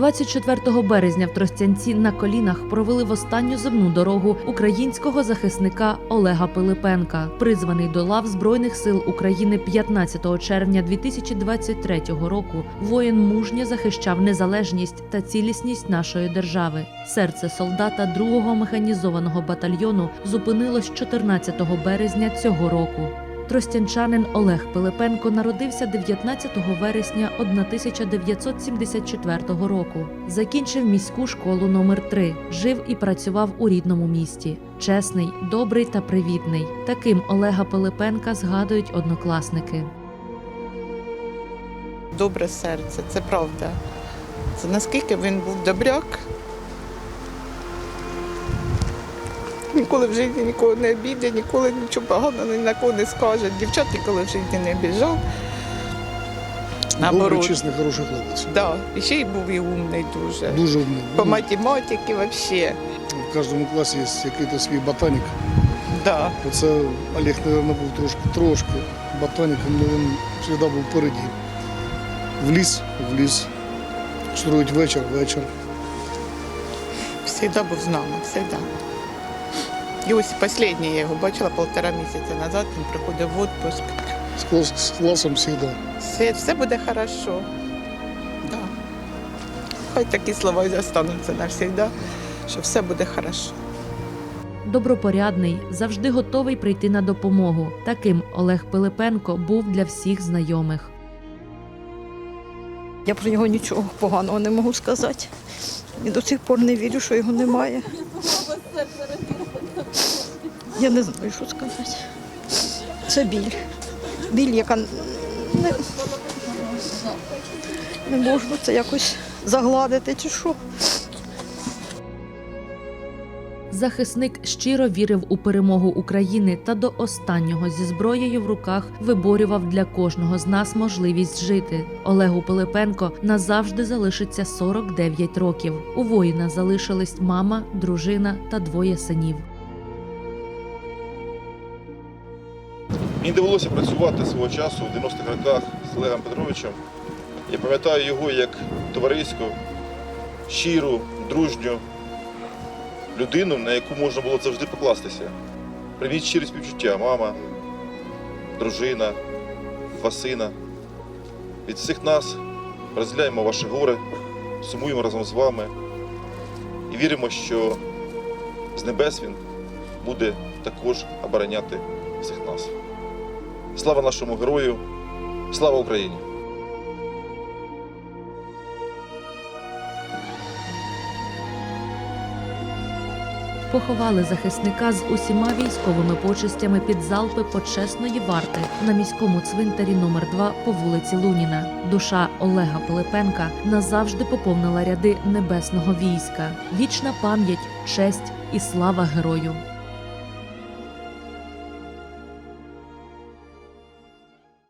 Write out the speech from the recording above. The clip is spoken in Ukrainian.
24 березня в Тростянці на колінах провели в останню земну дорогу українського захисника Олега Пилипенка, призваний до лав Збройних сил України 15 червня 2023 року. Воїн мужньо захищав незалежність та цілісність нашої держави. Серце солдата 2-го механізованого батальйону зупинилось 14 березня цього року. Тростянчанин Олег Пилипенко народився 19 вересня 1974 року. Закінчив міську школу номер 3 Жив і працював у рідному місті. Чесний, добрий та привітний. Таким Олега Пилипенка згадують однокласники. добре серце, це правда. Це наскільки він був добряк. Ніколи в житті нікого не обійде, ніколи нічого поганого ні на кого не скаже. Дівчат ніколи в житті не обіжав. Добрий, Наоборот. чесний, хороший хлопець. Да. І ще й був і умний дуже. Дуже вмний. По математиці взагалі. В кожному класі є якийсь свій ботанік. Да. Оце Олег, мабуть, був трошки, трошки ботаніком, але він завжди був впереді. В ліс, в ліс. Строїть вечір, вечір. Всегда був з нами, всегда. І ось останнє я його бачила півтора місяця назад, він приходив в відпуск. З, клас, з класом завжди. Все, все буде хорошо. Да. Хай такі слова і застануться навсегда, що все буде хорошо. Добропорядний, завжди готовий прийти на допомогу. Таким Олег Пилипенко був для всіх знайомих. Я про нього нічого поганого не можу сказати. І до сих пор не вірю, що його немає. Я не знаю, що сказати. Це біль. Біль, яка не, не можна це якось загладити чи що. Захисник щиро вірив у перемогу України та до останнього зі зброєю в руках виборював для кожного з нас можливість жити. Олегу Пилипенко назавжди залишиться 49 років. У воїна залишились мама, дружина та двоє синів. Мені довелося працювати свого часу в 90-х роках з Олегом Петровичем. Я пам'ятаю його як товариську, щиру, дружню людину, на яку можна було завжди покластися. Привіт щирі співчуття, мама, дружина, Васина. Від всіх нас розділяємо ваше горе, сумуємо разом з вами і віримо, що з небес він буде також обороняти всіх нас. Слава нашому герою! Слава Україні! Поховали захисника з усіма військовими почестями під залпи почесної варти на міському цвинтарі номер 2 по вулиці Луніна. Душа Олега Пилипенка назавжди поповнила ряди небесного війська. Вічна пам'ять, честь і слава герою.